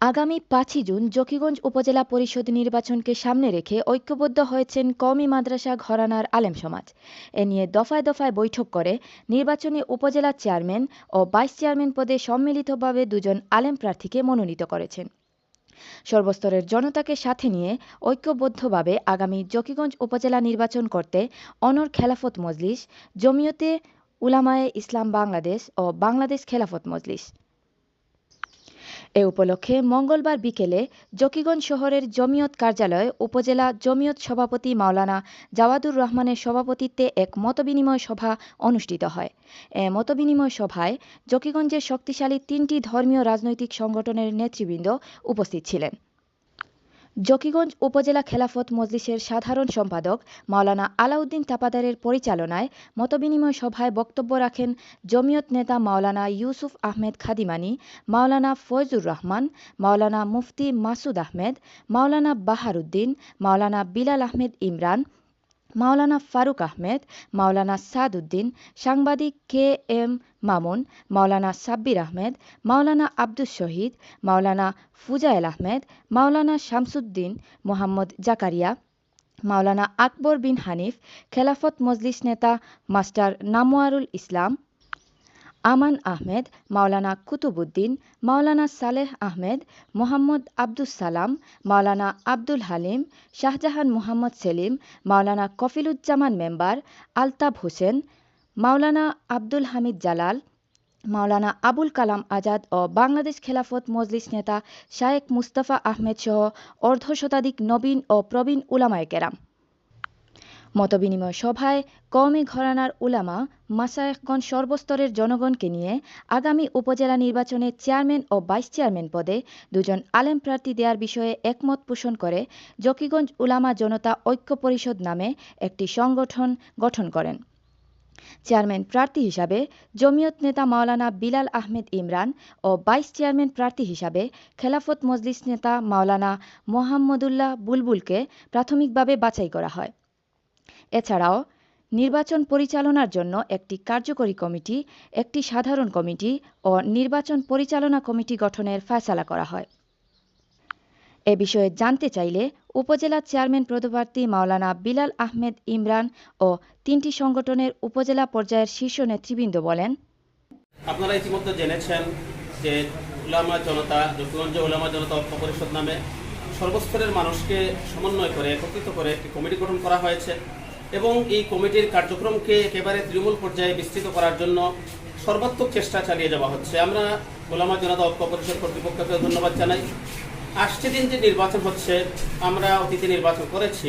আগামী পাঁচই জুন জকিগঞ্জ উপজেলা পরিষদ নির্বাচনকে সামনে রেখে ঐক্যবদ্ধ হয়েছেন কওমি মাদ্রাসা ঘরানার আলেম সমাজ। এ নিয়ে দফায় দফায় বৈঠক করে নির্বাচনে উপজেলা চেয়ারম্যান ও ভাইস চেয়ারম্যান পদে সম্মিলিতভাবে দুজন আলেম প্রার্থীকে মনোনীত করেছেন। সর্বস্তরের জনতাকে সাথে নিয়ে ঐক্যবদ্ধভাবে আগামী জকিগঞ্জ উপজেলা নির্বাচন করতে অনর খেলাফত মজলিস, জমিয়তে উলামায়ে ইসলাম বাংলাদেশ ও বাংলাদেশ খেলাফত মজলিস এ উপলক্ষে মঙ্গলবার বিকেলে জকিগঞ্জ শহরের জমিয়ত কার্যালয়ে, উপজেলা জমিয়ত সভাপতি মাওলানা জাওয়াদুর রহমানের সভাপতিত্বে এক মতবিনিময় সভা অনুষ্ঠিত হয়। এ মতবিনিময় সভায় জকিগঞ্জের শক্তিশালী তিনটি ধর্মীয় রাজনৈতিক সংগঠনের নেতৃবৃন্দ উপস্থিত ছিলেন। জকিগঞ্জ উপজেলা খেলাফত মজলিসের সাধারণ সম্পাদক মাওলানা আলাউদ্দিন তাপাদারের পরিচালনায় মতবিনিময় সভায় বক্তব্য রাখেন জমিয়ত নেতা মাওলানা ইউসুফ আহমেদ খাদিমানি, মাওলানা ফয়জুর রহমান, মাওলানা মুফতি মাসুদ আহমেদ, মাওলানা বাহারুদ্দিন, মাওলানা বিলাল আহমেদ ইমরান মাওলানা ফারুক আহমেদ, মাওলানা সাদউদ্দিন, সাংবাদিক কে এম মামুন, মাওলানা সাব্বির আহমেদ, মাওলানা আব্দুস শহীদ, মাওলানা ফুজায়েল আহমেদ, মাওলানা শামসুদ্দিন মোহাম্মদ জাকারিয়া, মাওলানা আকবর বিন হানিফ, খেলাফত মজলিস নেতা মাস্টার নামোয়ারুল ইসলাম আমান আহমেদ, মাওলানা কুতুবুদ্দিন মাওলানা সালেহ আহমেদ, মোহাম্মদ আব্দুস সালাম, মাওলানা আব্দুল হালিম, শাহজাহান মোহাম্মদ সেলিম, মাওলানা কফিলুজ্জামান মেম্বার আলতাব হোসেন, মাওলানা আব্দুল হামিদ জালাল, মাওলানা আবুল কালাম আজাদ ও বাংলাদেশ খেলাফত মজলিস নেতা শায়েক মুস্তাফা আহমেদ সহ অর্ধশতাধিক নবীন ও প্রবীণ উলামায়ে কেরাম। মতবিনিময় সভায় কওমি ঘরানার উলামা মাসায়েখগণ সর্বস্তরের জনগণকে নিয়ে আগামী উপজেলা নির্বাচনে চেয়ারম্যান ও ভাইস চেয়ারম্যান পদে দুজন আলেম প্রার্থী দেওয়ার বিষয়ে একমত পোষণ করে জকিগঞ্জ উলামা জনতা ঐক্য পরিষদ নামে একটি সংগঠন গঠন করেন। চেয়ারম্যান প্রার্থী হিসাবে জমিয়ত নেতা মাওলানা বিলাল আহমেদ ইমরান ও ভাইস চেয়ারম্যান প্রার্থী হিসাবে খেলাফত মজলিস নেতা মাওলানা মোহাম্মদুল্লাহ বুলবুলকে প্রাথমিকভাবে বাছাই করা হয়। এছাড়াও, নির্বাচন পরিচালনার জন্য একটি কার্যকরী কমিটি, একটি সাধারণ কমিটি ও নির্বাচন পরিচালনা কমিটি গঠনের ফয়সালা করা হয়। এ বিষয়ে জানতে চাইলে উপজেলা চেয়ারম্যান পদপ্রার্থী মাওলানা বিলাল আহমেদ ইমরান ও তিনটি সংগঠনের উপজেলা পর্যায়ের শীর্ষ নেতৃবৃন্দ বলেন, আপনারা ইতিমধ্যে জেনেছেন যে উলামা জনতা জকিগঞ্জ উলামা জনতা ঐক্য পরিষদ নামে সর্বস্তরের মানুষকে সমন্বয় করে, একত্রিত করে একটি কমিটি গঠন করা হয়েছে। এবং এই কমিটির কার্যক্রমকে একেবারে তৃণমূল পর্যায়ে বিস্তৃত করার জন্য সর্বাত্মক চেষ্টা চালিয়ে যাওয়া হচ্ছে। আমরা ওলামা জনতা ঐক্য পরিষদ কর্তৃপক্ষকে ধন্যবাদ জানাই। আসছে দিন যে নির্বাচন হচ্ছে, আমরা অতীতে নির্বাচন করেছি।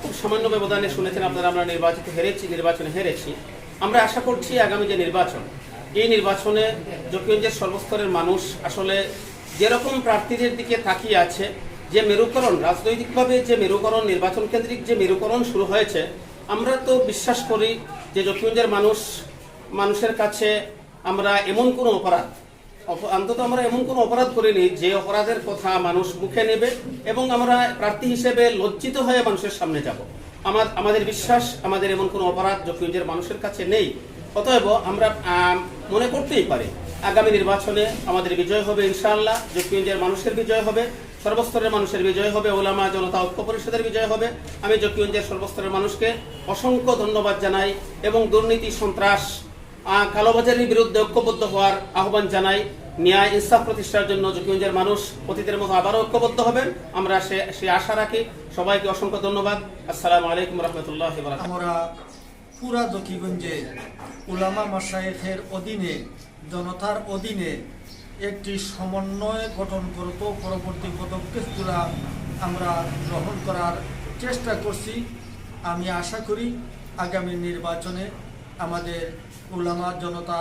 খুব সামান্য ব্যবধানে শুনেছেন আপনারা, আমরা নির্বাচিত হেরেছি, নির্বাচনে হেরেছি। আমরা আশা করছি আগামী যে নির্বাচন, এই নির্বাচনে জকিগঞ্জের সর্বস্তরের মানুষ আসলে যেরকম প্রার্থীদের দিকে তাকিয়ে আছে, যে মেরুকরণ, রাজনৈতিকভাবে যে মেরুকরণ, নির্বাচন কেন্দ্রিক যে মেরুকরণ শুরু হয়েছে আমরা তো বিশ্বাস করি যে জকিগঞ্জের মানুষ, মানুষের কাছে আমরা এমন কোনো অপরাধ অন্তত আমরা এমন কোনো অপরাধ করিনি যে অপরাধের কথা মানুষ মুখে নেবে এবং আমরা প্রার্থী হিসেবে লজ্জিত হয়ে মানুষের সামনে যাব। আমার, আমাদের বিশ্বাস, আমাদের এমন কোনো অপরাধ জকিগঞ্জের মানুষের কাছে নেই। অতএব আমরা মনে করতেই পারি, আগামী নির্বাচনে আমাদের বিজয় হবে ইনশাআল্লাহ জকিগঞ্জের মানুষের বিজয় হবে সর্বস্তরের মানুষের বিজয় হবে, ওলামা জনতা ঐক্য পরিষদের বিজয় হবে। আমি জকিগঞ্জের সর্বস্তরের মানুষকে অসংখ্য ধন্যবাদ জানাই এবং দুর্নীতি, সন্ত্রাস কালোবাজারের বিরুদ্ধে ঐক্যবদ্ধ হওয়ার আহ্বান জানাই। ন্যায়, ইনসাফ প্রতিষ্ঠার জন্য জকিগঞ্জের মানুষ অতীতের মতো আবারও ঐক্যবদ্ধ হবেন। আমরা সে সে আশা রাখি। সবাইকে অসংখ্য ধন্যবাদ। আসসালামু আলাইকুম রহমতুল্লাহ আমরা পুরা দক্ষিণগঞ্জে উলামা মাসায়েখের অধীনে, জনতার অধীনে একটি সমন্বয় গঠন করত। পরবর্তী পদক্ষেপগুলো আমরা গ্রহণ করার চেষ্টা করছি। আমি আশা করি আগামী নির্বাচনে আমাদের উলামা জনতা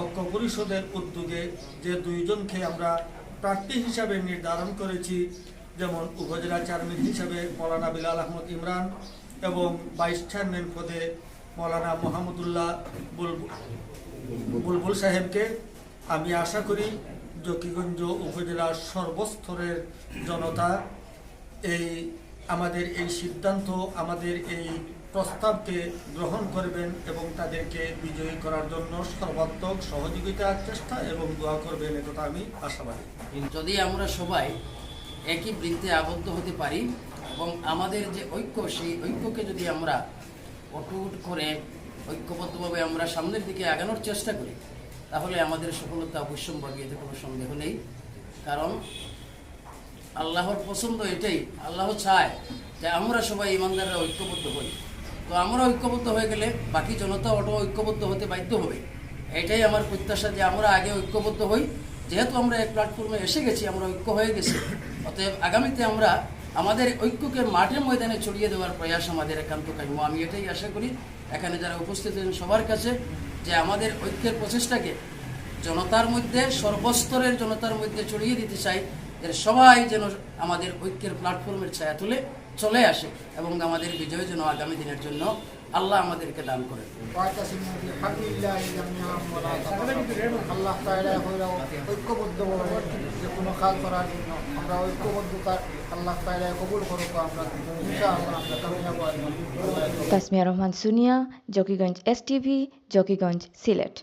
ঐক্য পরিষদের উদ্যোগে যে দুইজনকে আমরা প্রার্থী হিসাবে নির্ধারণ করেছি, যেমন উপজেলা চেয়ারম্যান হিসাবে মৌলানা বিলাল আহমদ ইমরান এবং ভাইস চেয়ারম্যান পদে মৌলানা মোহাম্মদুল্লাহ বুলবুল সাহেবকে আমি আশা করি জকিগঞ্জ উপজেলার সর্বস্তরের জনতা এই আমাদের এই সিদ্ধান্ত, আমাদের এই প্রস্তাবকে গ্রহণ করবেন এবং তাদেরকে বিজয়ী করার জন্য সর্বাত্মক সহযোগিতার চেষ্টা এবং দোয়া করবেন একথা আমি আশাবাদী। যদি আমরা সবাই একই বৃত্তে আবদ্ধ হতে পারি এবং আমাদের যে ঐক্য, সেই ঐক্যকে যদি আমরা অটুট করে ঐক্যবদ্ধভাবে আমরা সামনের দিকে আগানোর চেষ্টা করি তাহলে আমাদের সফলতা অবশ্যম্ভাবী এতে কোনো সন্দেহ নেই। কারণ আল্লাহর পছন্দ এটাই, আল্লাহ চায় যে আমরা সবাই ইমানদাররা ঐক্যবদ্ধ হই। তো আমরা ঐক্যবদ্ধ হয়ে গেলে বাকি জনতা অটো ঐক্যবদ্ধ হতে বাধ্য হবে। এটাই আমার প্রত্যাশা যে আমরা আগে ঐক্যবদ্ধ হই। যেহেতু আমরা এক প্ল্যাটফর্মে এসে গেছি, আমরা ঐক্য হয়ে গেছি। অতএব আগামীতে আমরা আমাদের ঐক্যকে মাঠে ময়দানে ছড়িয়ে দেওয়ার প্রয়াস আমাদের একান্ত কাম্য। আমি এটাই আশা করি, এখানে যারা উপস্থিত আছেন সবার কাছে, যে আমাদের ঐক্যের প্রচেষ্টাকে জনতার মধ্যে, সর্বস্তরের জনতার মধ্যে ছড়িয়ে দিতে চাই এর সবাই যেন আমাদের ঐক্যের প্ল্যাটফর্মের ছায়া তুলে চলে আসে এবং আমাদের বিজয় যেন আগামী দিনের জন্য আল্লাহ আমাদেরকে দান করে আল্লাহ তাসমিয়া রহমান সুনিয়া জকিগঞ্জ এস টিভি জকিগঞ্জ সিলেট।